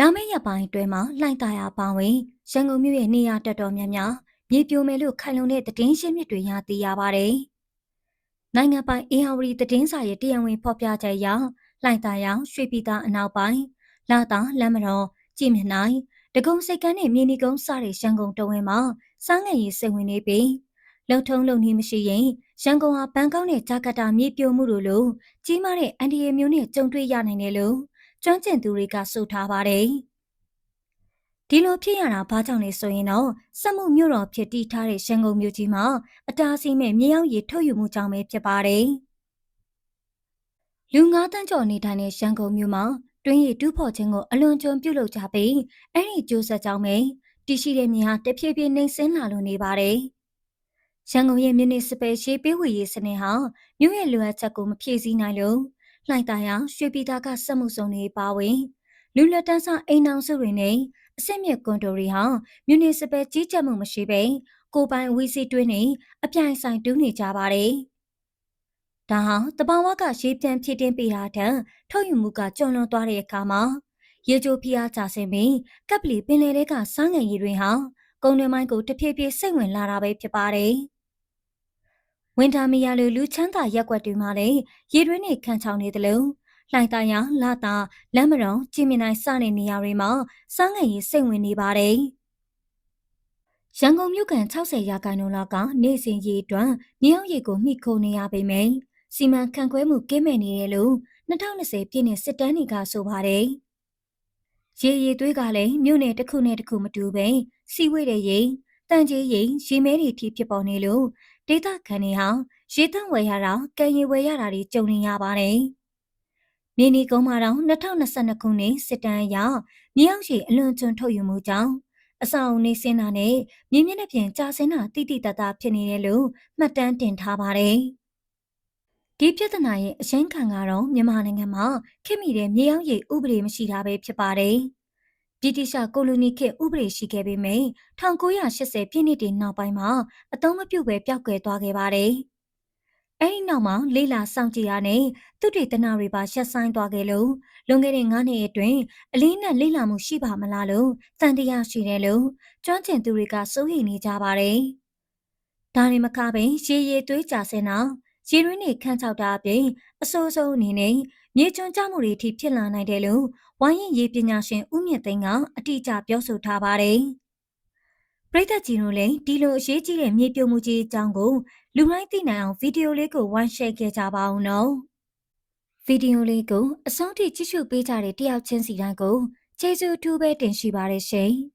လာမယ့်ရက်ပိုင်းအတွင်းမှာလှိုင်သာယာပါဝင်ရန်ကုန်မြို့ရဲ့နေရာတော်တော်များများမြေပြိုမယ်လို့ခိုင်လုံတဲ့သတင်းရှင်းမြစ်တွေရသိရပါတယ်။နိုင်ငံပိုင်အင်အားဝတီသတင်းစာရဲ့တရားဝင်ဖော်ပြချက်အရလှိုင်သာယာရွှေပြည်သာအနောက်ပိုင်းလာသာလမ်းမတော်ကြည်မြနိုင်ဒဂုံစိတ်ကန်းနဲ့မြေနီကုန်းစတဲ့ရန်ကုန်တဝင်းမှာစားငယ်ရေးစိတ်ဝင်နေပြီးလုံထုံးလုံနည်းမရှိရင်ရန်ကုန်ဟာဘန်ကောက်နဲ့ဂျာကာတာမြေပြိုမှုတို့လိုကြီးမားတဲ့အန်ဒီယေမျိုးနဲ့ကြုံတွေ့ရနိုင်တယ်လို့ ကျွမ်းကျင်သူတွေကဆိုထားပါတယ်။ဒီလိုဖြစ်ရတာဘာကြောင့်လဲဆိုရင်တော့စက်မှုမြို့တော်ဖြစ်တည်ထားတဲ့ရန်ကုန်မြို့ကြီးမှာအတားအဆီးမဲ့မြေရောက်ရည်ထုတ်ယူမှုကြောင့်ပဲဖြစ်ပါတယ်။လူငါးတန်းကျော်နေထိုင်တဲ့ရန်ကုန်မြို့မှာတွင်းရည်တူးဖော်ခြင်းကိုအလွန်ကျွံပြုတ်လုပ်ကြပြီးအဲ့ဒီကျိုးဆက်ကြောင့်ပဲတရှိတဲ့မြေဟာတဖြည်းဖြည်းနှိမ့်ဆင်းလာလို့နေပါတယ်။ရန်ကုန်ရဲ့မြနစ်စပယ်ရှေးပေးဝေရေးစနစ်ဟာမြို့ရဲ့လိုအပ်ချက်ကိုမဖြည့်ဆည်းနိုင်လို့ လှိုင်သာယာရွှေပြည်သားကစက်မှုစုံတွေပါဝင်လူလက်တန်းစားအိမ်အောင်စုတွေနဲ့အစစ်မြစ်ကွန်တိုတွေဟာမြူနီစပယ်ကြီးကြပ်မှုမရှိဘဲကိုပိုင်ဝီစီတွင်းနေအပြိုင်ဆိုင်တူးနေကြပါတယ်။ဒါဟာတဘာဝကရေပြန်ဖြစ်တင်ပေးတာတဲ့ထုတ်ယူမှုကကျွံလွန်သွားတဲ့အခါမှာရေချိုဖျားကြဆင်းပြီးကပ်ပလီပင်လယ်ထဲကစားငယ်ရည်တွေဟာကုန်းတွင်းမိုင်းကိုတဖြည်းဖြည်းစိတ်ဝင်လာတာပဲဖြစ်ပါတယ်။ ဝင်တာမရလိုလူချမ်းသာရက်ွက်တွေမှာလည်းရေတွင်းတွေခန့်ချောင်နေတယ်လို့လှိုင်သာယာလာတာလမ်းမတော်ကြည်မြနိုင်စတဲ့နေရာတွေမှာစားငယ်ရေးစိတ်ဝင်နေပါတယ်။ရန်ကုန်မြို့ကန်60ရာခိုင်နှုန်းလောက်ကနေ့စဉ်ရေတွန်းမြေအောင်ရေကိုမှီခိုနေရပေမယ့်စီမံခန့်ခွဲမှုကင်းမဲ့နေတယ်လို့2020ပြည့်နှစ်စစ်တမ်းတွေကဆိုပါတယ်။ရေရည်သွေးကလည်းမြို့နယ်တစ်ခုနဲ့တစ်ခုမတူပဲစီဝေးတဲ့ရေတန်ကြီးရေရေမဲတွေထိဖြစ်ပေါ်နေလို့ ဒေသခံတွေဟာရေသန့်ဝယ်ရတာကံရည်ဝယ်ရတာတွေကြုံနေရပါတယ်။နေနီကုန်းမှာတော့2022ခုနှစ်စစ်တမ်းအရမြေအောင်ရှိအလွန်ကျွံထုတ်ယူမှုကြောင့်အဆောင်နေစင်းတာနဲ့မြင်းမြင့်တဲ့ပြင်ကြာစင်းတာတိတိတတ်တာဖြစ်နေတယ်လို့မှတ်တမ်းတင်ထားပါတယ်။ဒီပြဿနာရဲ့အရှင်းခံကတော့မြန်မာနိုင်ငံမှာခင်မိတဲ့မြေအောင်ရည်ဥပဒေမရှိတာပဲဖြစ်ပါတယ်။ ဗြိတိရှကိုလိုနီခေတ်ဥပဒေရှိခဲ့ပေမယ့်1980ပြည့်နှစ်တည်းနောက်ပိုင်းမှာအသုံးမပြုဘဲပျောက်ကွယ်သွားခဲ့ပါတယ်။အဲဒီနောက်မှာလေးလာစောင့်ကြည့်ရတဲ့သူတေသနာတွေပါရပ်ဆိုင်းသွားခဲ့လို့လွန်ခဲ့တဲ့9နှစ်အတွင်းအလေးနက်လေးလာမှုရှိပါမလားလို့တန်တရားရှိတယ်လို့ကျွမ်းကျင်သူတွေကစိုးရိမ်နေကြပါတယ်။ဒါနဲ့မကပင်ရေရည်သွေးကြဆင်းတာ ရေရင်းတွေခန့်ချောက်တာအပြင်အဆိုးဆုံးအနေနဲ့မြေကျွန်းကြမှုတွေအထိဖြစ်လာနိုင်တယ်လို့ဝိုင်းရင်ရေးပညာရှင်ဦးမြင့်သိန်းကအတိအကျပြောဆိုထားပါတယ်။ပရိသတ်ကြီးတို့လည်းဒီလိုအရေးကြီးတဲ့မြေပြုံမှုကြီးအကြောင်းကိုလူတိုင်းသိနိုင်အောင်ဗီဒီယိုလေးကိုဝိုင်းရှယ်ခဲ့ကြပါဦးနော်။ဗီဒီယိုလေးကိုအဆုံးထိကြည့်ရှုပေးကြတဲ့တယောက်ချင်းစီတိုင်းကိုကျေးဇူးအထူးပဲတင်ရှိပါတယ်ရှင်။